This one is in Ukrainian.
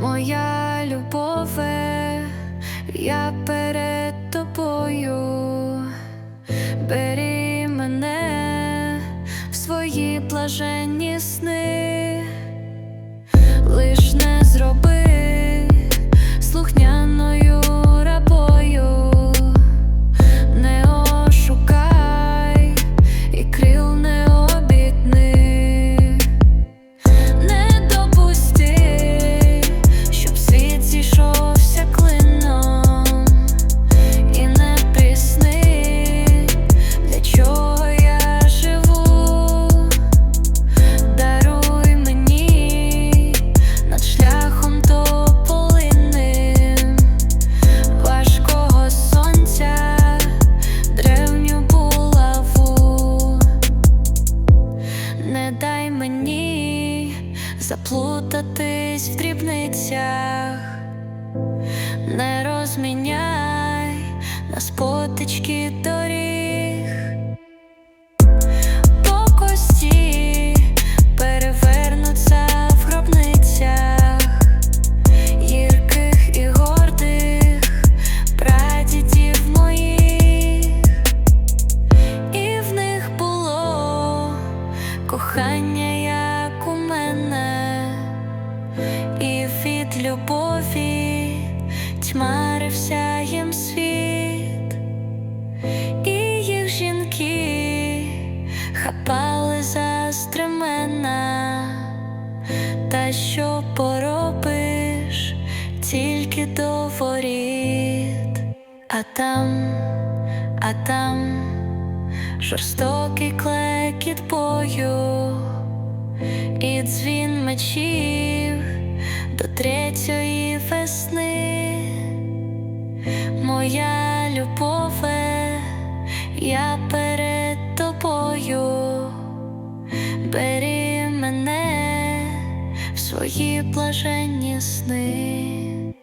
Моя любове, я перед тобою, бери мене в свої блаженні сни, заплутатись в дрібницях, не розміняй на спотички доріг, по кості перевернуться в гробницях. Гірких і гордих прадідів моїх. І в них було кохання, любові тьмарився їм світ, і їх жінки хапали за стремена, та що поробиш тільки до воріт, а там, а там жорстокий клекіт бою і дзвін мечів третьої весни. Моя любове, я перед тобою, бери мене в свої блаженні сни.